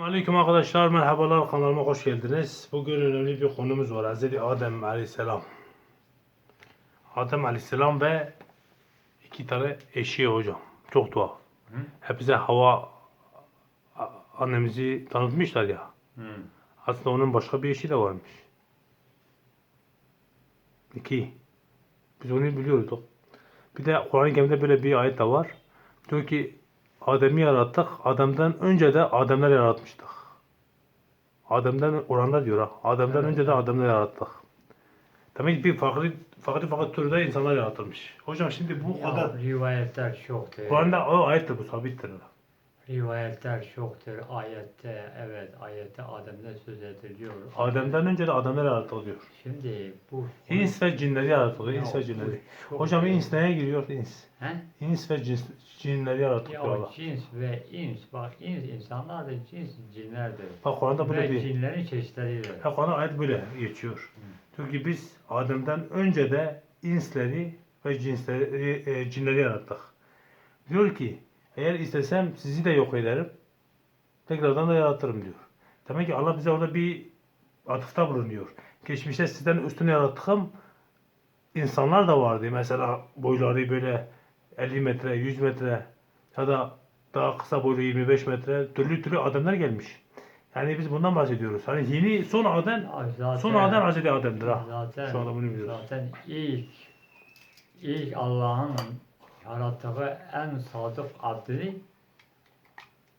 Aleyküm arkadaşlar, merhabalar kanalıma hoş geldiniz. Bugün önemli bir konumuz var. Hz. Adem Aleyhisselam. Adem Aleyhisselam ve iki tane eşi hocam. Çok tuhaf. Hepsi Hava annemizi tanıtmışlar ya. Aslında onun başka bir eşi de varmış. İki. Biz onu biliyorduk. Bir de Kur'an-ı Kerim'de böyle bir ayet de var. Diyor ki Adem'i yarattık. Adem'den önce de Ademler yaratmıştık. Adem'den oranda diyor ha. Adem'den Evet. önce de Ademler yarattık. Demek bir farklı farklı farklı türde insanlar yaratılmış. Hocam şimdi bu Ya, kadar rivayetler çoktur. Kur'an'da o ayettir bu sabittir. Rivayetler çoktur. Ayette evet ayette Adem'de söz ediliyor. Adem'den önce de Ademler yaratıldı diyor. Şimdi bu İns ve cinleri yaratıldı. Ya, İns ve cinleri. Hocam ins neye giriyor? İns. He? İns ve cins, cinleri yarattık Ya Allah. cins ve ins bak ins insanlardır cins cinlerdir. Bak Kur'an'da böyle Ve bir cinlerin çeşitleridir. Ha, Kur'an'da ayet böyle geçiyor. Diyor ki biz Adem'den önce de insleri ve cinsleri, e, cinleri yarattık. Diyor ki eğer istesem sizi de yok ederim. Tekrardan da yaratırım diyor. Demek ki Allah bize orada bir atıfta bulunuyor. Geçmişte sizden üstün yarattığım insanlar da vardı. Mesela boyları böyle 50 metre, 100 metre ya da daha kısa boylu 25 metre türlü türlü adamlar gelmiş. Yani biz bundan bahsediyoruz. Hani yeni son Adem Zaten, son Adem Hazreti Adem'dir ha. Zaten, Şu anda bunu biliyoruz. zaten ilk ilk Allah'ın yarattığı en sadık abdi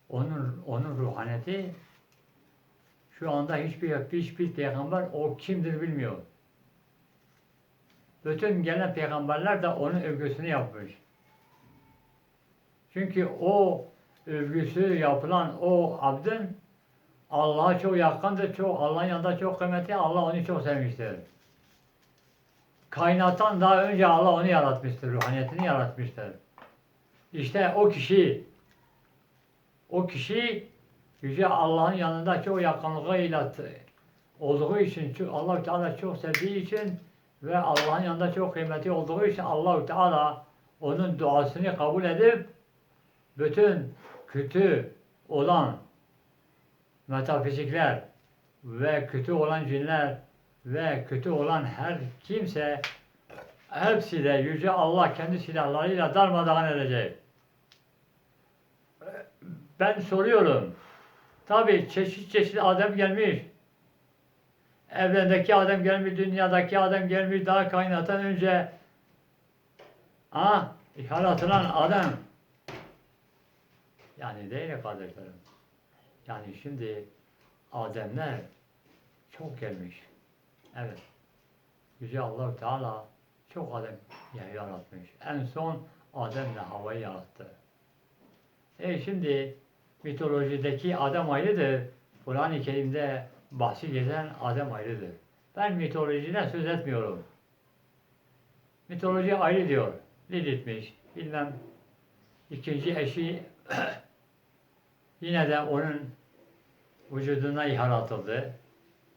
onun onun ruhaniyeti şu anda hiçbir hiçbir peygamber o kimdir bilmiyor. Bütün gelen peygamberler de onun övgüsünü yapmış. Çünkü o övgüsü yapılan o abdin Allah'a çok yakındır, çok Allah'ın yanında çok kıymetli, Allah onu çok sevmiştir. Kainattan daha önce Allah onu yaratmıştır, ruhaniyetini yaratmıştır. İşte o kişi, o kişi Yüce Allah'ın yanında çok yakınlığıyla olduğu için, Allah-u Teala çok sevdiği için ve Allah'ın yanında çok kıymetli olduğu için Allah-u Teala onun duasını kabul edip bütün kötü olan metafizikler ve kötü olan cinler ve kötü olan her kimse hepsi de Yüce Allah kendi silahlarıyla darmadağın edecek. Ben soruyorum. Tabi çeşit çeşit Adem gelmiş. Evrendeki Adem gelmiş, dünyadaki Adem gelmiş, daha kainattan önce ha, yaratılan Adem. Yani değil kardeşlerim. Yani şimdi Ademler çok gelmiş. Evet. Yüce allah Teala çok Adem yaratmış. En son Adem'le havayı yarattı. E şimdi mitolojideki Adem ayrıdır. Kur'an-ı Kerim'de bahsi geçen Adem ayrıdır. Ben mitolojiden söz etmiyorum. Mitoloji ayrı diyor. Lilith'miş. Bilmem ikinci eşi yine de onun vücuduna yaratıldı.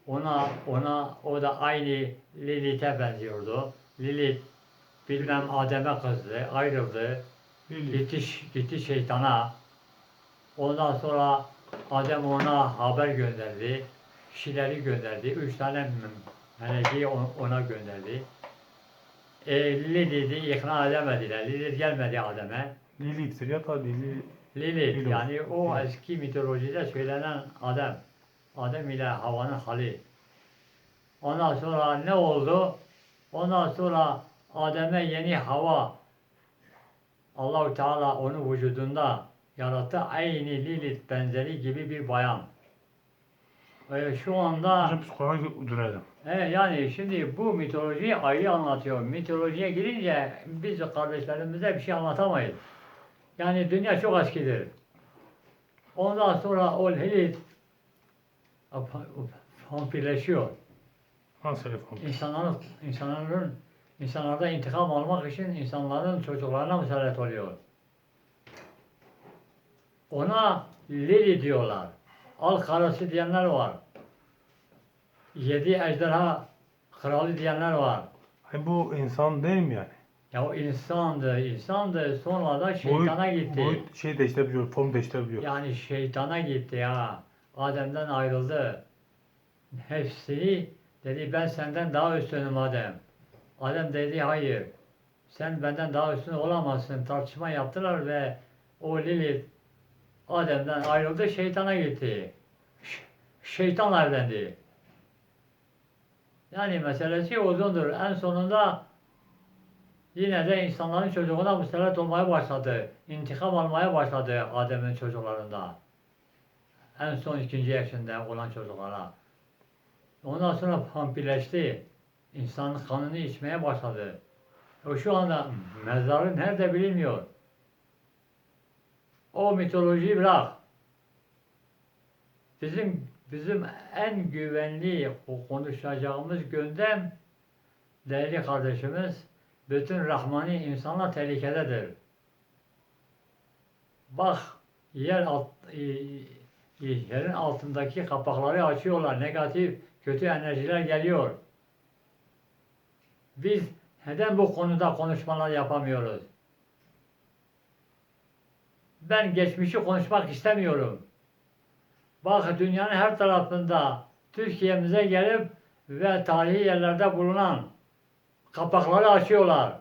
Ona ona o da aynı Lilith'e benziyordu. Lilith bilmem Adem'e kızdı, ayrıldı. Gitti, gitti şeytana. Ondan sonra Adem ona haber gönderdi. Kişileri gönderdi. Üç tane meleki on- ona gönderdi. E, Lilith'i ikna edemediler. Lilith gelmedi Adem'e. Lilith'tir ya da Lili. Lilith Lilith. yani o eski mitolojide söylenen Adem. Adem ile Havva'nın hali. Ondan sonra ne oldu? Ondan sonra Adem'e yeni hava Allahu Teala onu vücudunda yarattı. Aynı Lilith benzeri gibi bir bayan. Ee, şu anda Hocam Kur'an'a dönelim. e, yani şimdi bu mitolojiyi ayrı anlatıyor. Mitolojiye girince biz kardeşlerimize bir şey anlatamayız. Yani dünya çok eskidir. Ondan sonra o Lilith vampirleşiyor. Nasıl telefon? İnsanların, insanların, insanlarda intikam almak için insanların çocuklarına musallat oluyor. Ona Lili diyorlar. Al karısı diyenler var. Yedi ejderha kralı diyenler var. Hani bu insan değil mi yani? Ya o insandı, insandı. Sonra da şeytana Boyut- gitti. Boyut şey değiştirebiliyor, form değiştirebiliyor. Yani şeytana gitti ya. Adem'den ayrıldı. Hepsini dedi ben senden daha üstünüm Adem. Adem dedi hayır. Sen benden daha üstün olamazsın. Tartışma yaptılar ve o Lilith Adem'den ayrıldı şeytana gitti. Ş- Şeytanla evlendi. Yani meselesi uzundur. En sonunda yine de insanların çocuğuna musallat olmaya başladı. İntikam almaya başladı Adem'in çocuklarında. En son ikinci yaşında olan çocuklara. Ondan sonra vampirleşti. İnsanın kanını içmeye başladı. O şu anda mezarı nerede bilinmiyor. O mitolojiyi bırak. Bizim bizim en güvenli konuşacağımız gündem değerli kardeşimiz bütün rahmani insanlar tehlikededir. Bak yer alt, e, yerin altındaki kapakları açıyorlar. Negatif kötü enerjiler geliyor. Biz neden bu konuda konuşmalar yapamıyoruz? Ben geçmişi konuşmak istemiyorum. Bak dünyanın her tarafında Türkiye'mize gelip ve tarihi yerlerde bulunan kapakları açıyorlar.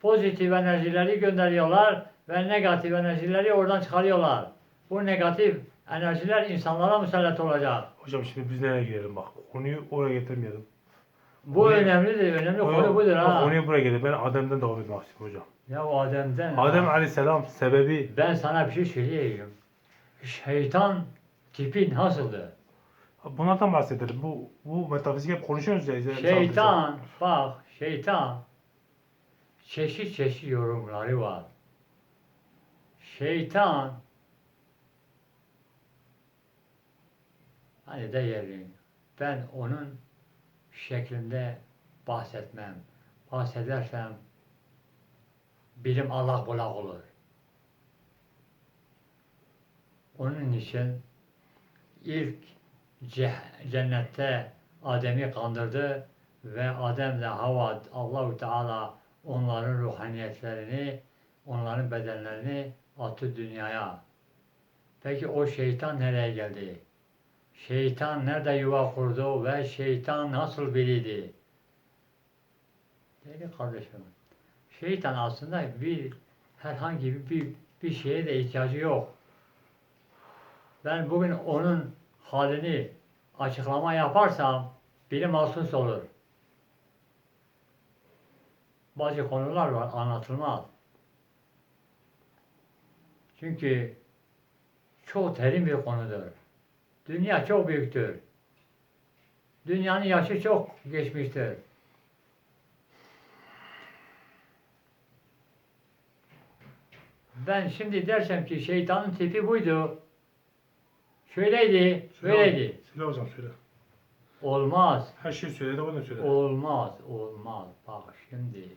Pozitif enerjileri gönderiyorlar ve negatif enerjileri oradan çıkarıyorlar. Bu negatif enerjiler insanlara musallat olacak. Hocam şimdi biz nereye girelim bak. Konuyu oraya getirmeyelim. Bu Konuyu- önemlidir. Önemli Konu- konu budur ha. Konuyu buraya getir. Ben Adem'den devam etmek istiyorum hocam. Ya o Adem'den. Adem ha. aleyhisselam sebebi Ben sana bir şey söyleyeyim. Şeytan tipi nasıldı? bunlardan bahsedelim. Bu bu metafizik hep konuşuyoruz ya. Şeytan, bak şeytan çeşit çeşit yorumları var. Şeytan hani diyelim ben onun şeklinde bahsetmem. Bahsedersem bilim Allah bulak olur. Onun için ilk ce- cennette Adem'i kandırdı ve Adem'le Hava Allahu Teala onların ruhaniyetlerini, onların bedenlerini attı dünyaya. Peki o şeytan nereye geldi? Şeytan nerede yuva kurdu ve şeytan nasıl biriydi? Değerli kardeşim, şeytan aslında bir herhangi bir, bir, bir şeye de ihtiyacı yok. Ben bugün onun halini açıklama yaparsam bilim mahsus olur. Bazı konular var anlatılmaz. Çünkü çok derin bir konudur. Dünya çok büyüktür. Dünyanın yaşı çok geçmiştir. Ben şimdi dersem ki şeytanın tipi buydu. Şöyleydi, böyleydi. Söyle hocam söyle. Olmaz. Her şeyi söyle de bana söyle. Olmaz, olmaz. Bak şimdi,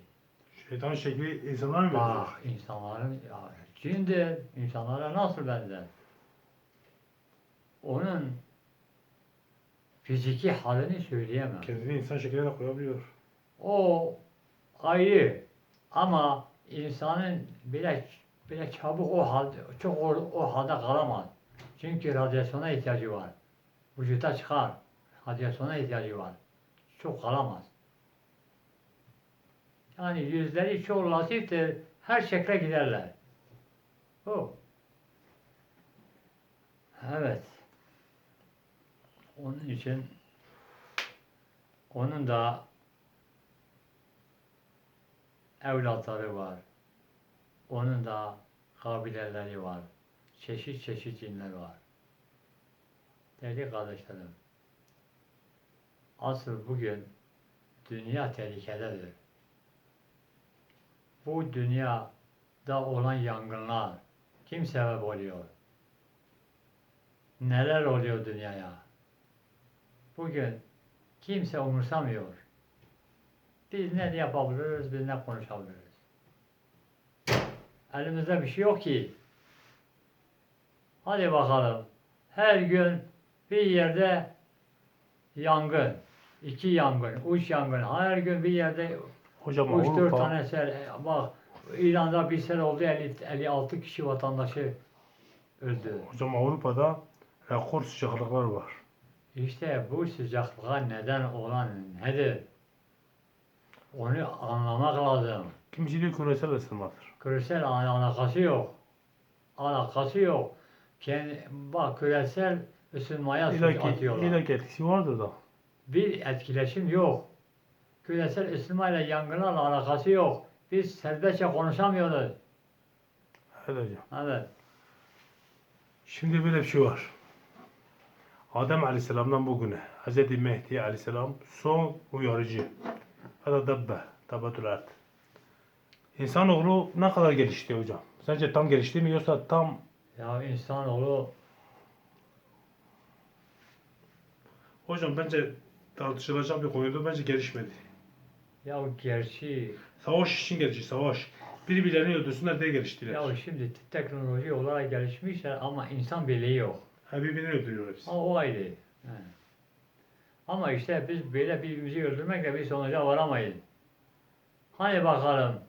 Şeytan şekli insanlar mı bak insanların, ya, cindir, insanlara nasıl benzer? Onun fiziki halini söyleyemem. Kendini insan şekline de koyabiliyor. O ayrı ama insanın bile bile çabuk o halde çok o, o halde kalamaz. Çünkü radyasyona ihtiyacı var. Vücuda çıkar. Radyasyona ihtiyacı var. Çok kalamaz. Yani yüzleri çok latiftir. Her şekle giderler. O. Evet. Onun için onun da evlatları var. Onun da kabileleri var. Çeşit çeşit cinler var. Değerli kardeşlerim, asıl bugün dünya tehlikededir. Bu dünyada olan yangınlar kim sebep oluyor? Neler oluyor dünyaya? Bugün kimse umursamıyor. Biz ne yapabiliriz, biz ne konuşabiliriz. Elimizde bir şey yok ki. Hadi bakalım. Her gün bir yerde yangın. iki yangın, üç yangın. Her gün bir yerde Hocam üç dört tane sel. E, Bak İran'da bir sel oldu 50, 56 kişi vatandaşı öldü. hocam Avrupa'da rekor sıcaklıklar var. İşte bu sıcaklığa neden olan nedir? Onu anlamak lazım. Kimisi diyor küresel ısınmadır. Küresel al- alakası yok. Alakası yok. Kendi, bak küresel ısınmaya suç atıyorlar. illa ki etkisi vardır da. Bir etkileşim yok. Küresel ısınmayla yangınlarla alakası yok. Biz serbestçe konuşamıyoruz. Evet hocam. Evet. Şimdi böyle bir şey var. Adem Aleyhisselam'dan bugüne Hz. Mehdi Aleyhisselam son uyarıcı. Hada dabbe, tabatul ard. İnsanoğlu ne kadar gelişti hocam? Sence tam gelişti mi yoksa tam Ya insanoğlu Hocam bence tartışılacak bir konuydu. Bence gelişmedi. ya gerçi Savaş için gelişti, savaş. Birbirlerini öldürsünler diye geliştiler. ya şimdi teknoloji olarak gelişmişler ama insan birliği yok. Ha birbirini öldürüyor hepsi. Ha, o ayrı. He. Ama işte biz böyle birbirimizi öldürmekle bir sonuca varamayız. Hani bakalım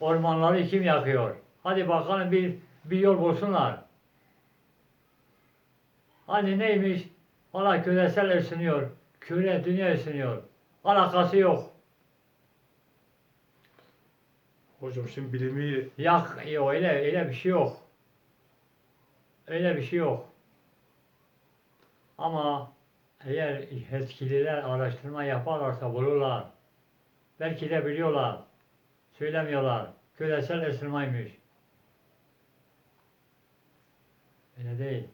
ormanları kim yakıyor? Hadi bakalım bir bir yol bulsunlar. Hani neymiş? Valla küresel ısınıyor. Küre dünya ısınıyor. Alakası yok. Hocam şimdi bilimi Yak öyle öyle bir şey yok. Öyle bir şey yok. Ama eğer yetkililer araştırma yaparlarsa bulurlar. Belki de biliyorlar. Söylemiyorlar. Küresel ısınmaymış. Öyle değil.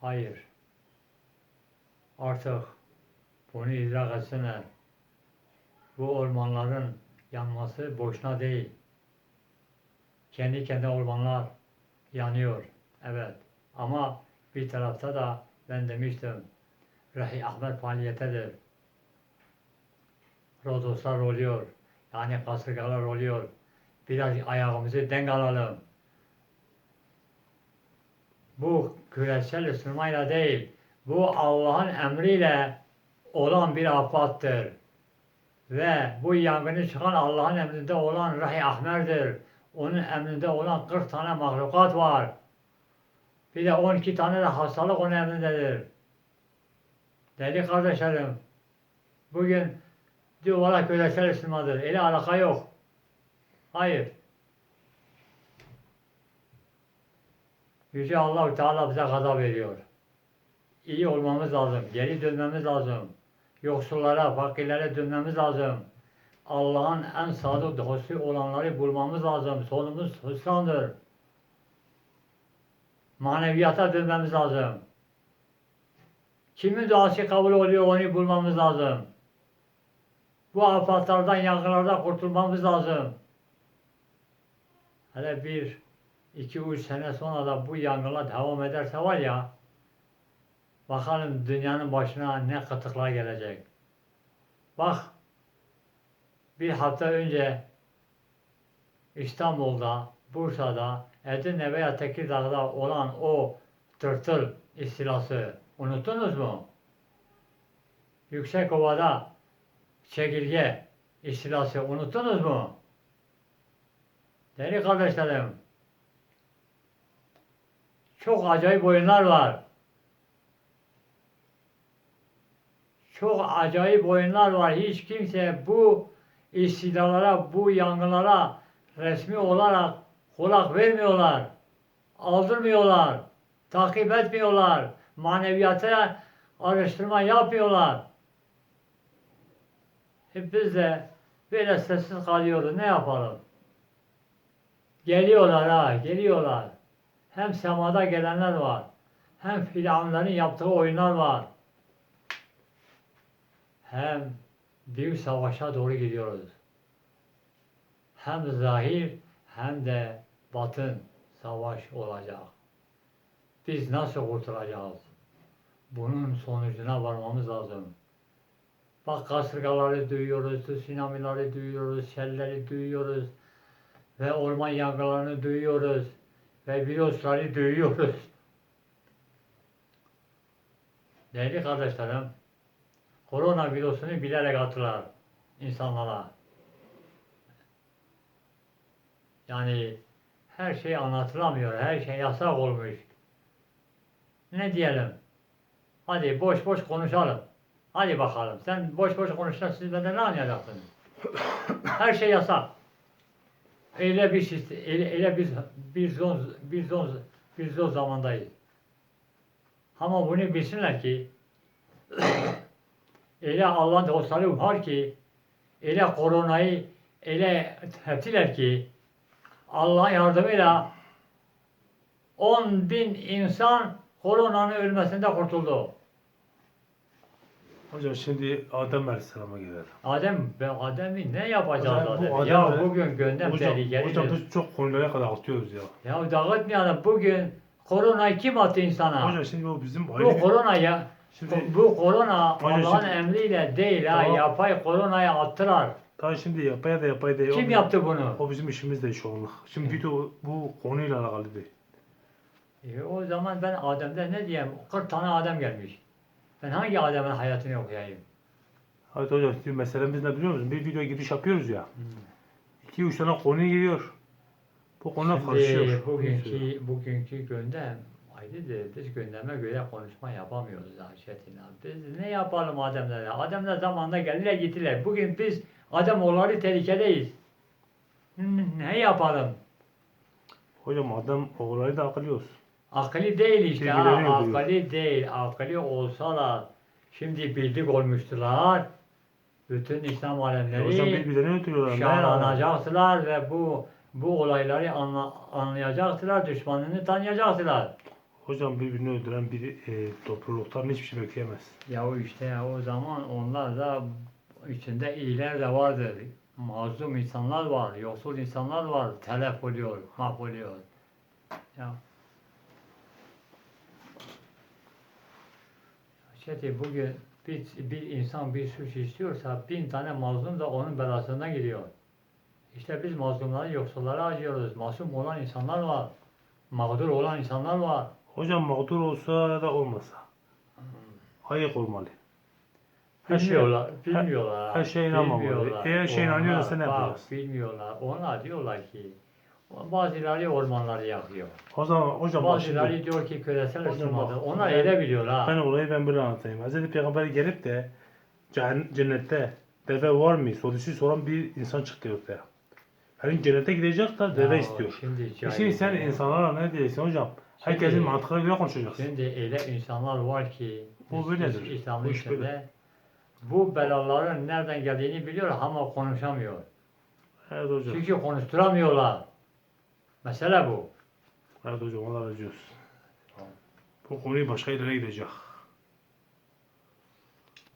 Hayır. Artık bunu idrak etsinler. Bu ormanların yanması boşuna değil. Kendi kendine ormanlar yanıyor. Evet. Ama bir tarafta da ben demiştim Rehi Ahmet faaliyetidir. Rodoslar oluyor. Yani kasırgalar oluyor. Biraz ayağımızı denk alalım. Bu küresel ısınmayla değil, bu Allah'ın emriyle olan bir afattır. Ve bu yangını çıkan Allah'ın emrinde olan Rahi Ahmer'dir. Onun emrinde olan 40 tane mahlukat var. Bir de 12 tane de hastalık onun emrindedir. Değerli kardeşlerim, bugün diyor valla küresel ısınmadır. Öyle alaka yok. Hayır. Yüce allah Teala bize gazap veriyor. İyi olmamız lazım. Geri dönmemiz lazım. Yoksullara, fakirlere dönmemiz lazım. Allah'ın en sadık dostu olanları bulmamız lazım. Sonumuz hüsrandır. Maneviyata dönmemiz lazım. Kimin duası kabul oluyor onu bulmamız lazım. Bu afatlardan, yangınlardan kurtulmamız lazım. Hele bir, iki, üç sene sonra da bu yangınlar devam ederse var ya, bakalım dünyanın başına ne kıtlıklar gelecek. Bak, bir hafta önce İstanbul'da, Bursa'da, Edirne veya Tekirdağ'da olan o tırtıl istilası unuttunuz mu? Yüksekova'da çekirge istilası unuttunuz mu? Değerli kardeşlerim, çok acayip oyunlar var. Çok acayip oyunlar var. Hiç kimse bu istilalara, bu yangınlara resmi olarak kulak vermiyorlar. Aldırmıyorlar. Takip etmiyorlar. Maneviyata araştırma yapmıyorlar. Hep biz de böyle sessiz kalıyoruz. Ne yapalım? Geliyorlar ha, geliyorlar. Hem semada gelenler var. Hem firavunların yaptığı oyunlar var. Hem büyük savaşa doğru gidiyoruz. Hem zahir hem de batın savaş olacak. Biz nasıl kurtulacağız? Bunun sonucuna varmamız lazım. Bak kasırgaları duyuyoruz, tsunamileri duyuyoruz, selleri duyuyoruz ve orman yangınlarını duyuyoruz ve virüsleri duyuyoruz. Değerli kardeşlerim, korona virüsünü bilerek attılar insanlara. Yani her şey anlatılamıyor, her şey yasak olmuş. Ne diyelim? Hadi boş boş konuşalım. Hadi bakalım. Sen boş boş konuşsan siz benden ne anlayacaksınız? Her şey yasak. Öyle bir şey, öyle, öyle bir bir zon bir zon bir zor zamandayız. Ama bunu bilsinler ki öyle Allah'ın dostları var ki öyle koronayı öyle teptiler ki Allah'ın yardımıyla 10 bin insan koronanın ölmesinde kurtuldu. Hocam şimdi Adem Aleyhisselam'a gelelim. Adem, ben Adem'i ne yapacağız Hocam bu Adem? Ya Adem'e- bugün gündem Hocam, tehlikeli. hocam biz çok konulara kadar atıyoruz ya. Ya dağıtmayalım. Bugün koronayı kim attı insana? Hocam şimdi bu bizim bu ayrı korona ya. Şimdi bu korona Hocam Allah'ın şimdi- emriyle değil ha. Tamam. Yapay koronayı attılar. Daha şimdi yapaya da yapaya da Kim o- yaptı bunu? O bizim işimiz de şu anlık. Şimdi video bu konuyla alakalı değil. E, o zaman ben Adem'de ne diyeyim? 40 tane Adem gelmiş. Ben hangi Adem'in hayatını okuyayım? Hadi hocam şimdi meselemiz ne biliyor musun? Bir video giriş yapıyoruz ya. İki üç tane konu giriyor. Bu konular karışıyor. Şimdi bugünkü, bugünkü gündem ayrıdır. Biz gündeme göre konuşma yapamıyoruz Ayşetin abi. Biz ne yapalım Adem'le? Adem'le zamanında geldiler gittiler. Bugün biz Ademoğulları tehlikedeyiz. N- Ne yapalım? Hocam adam oğulları da akılıyoruz. Akıllı değil işte. Ha, akıllı değil. Akıllı olsalar şimdi birlik olmuştular. Bütün İslam Ya alemleri şahlanacaktılar ve bu bu olayları anla, anlayacaktılar, düşmanını tanıyacaktılar. Hocam birbirini öldüren bir e, topluluktan hiçbir şey bekleyemez. Ya işte o zaman onlar da içinde iyiler de vardır. Mazlum insanlar var, yoksul insanlar var, telef oluyor, mahvoluyor. Ya. İşte bugün bir, bir insan bir suç istiyorsa bin tane mazlum da onun belasından gidiyor. İşte biz mazlumları, yoksullara acıyoruz. Masum olan insanlar var. Mağdur olan insanlar var. Hocam mağdur olsa da olmasa. Ayık olmalı. Her şey- Bilmiyorlar, her- bilmiyorlar. her şeye inanmamalı. bilmiyorlar. Eğer Onlar- inanıyorsa ne yapacağız? Bilmiyorlar. Onlar diyorlar ki bazıları ormanları yakıyor. O zaman hocam bak şimdi, Bazıları diyor ki küresel bak, Onlar ben- öyle biliyor ha. ben olayı ben böyle anlatayım. Hz. Peygamber gelip de cen- cennette deve var mı sorusu soran bir insan çıktı ortaya. Yani cennete gidecek da deve Ya istiyor. Şimdi, E Şimdi sen insanlara ne diyeceksin hocam? Herkesin Şimdi- mantığına göre konuşacaksın. Şimdi öyle insanlar var ki Bu böyledir. İs- İslam'ın içinde. Bu belaların nereden geldiğini biliyor ama konuşamıyor. Evet hocam. Çünkü konuşturamıyorlar. Mesele bu. Evet hocam Allah razı olsun. Bu konuyu başka yerlere gidecek.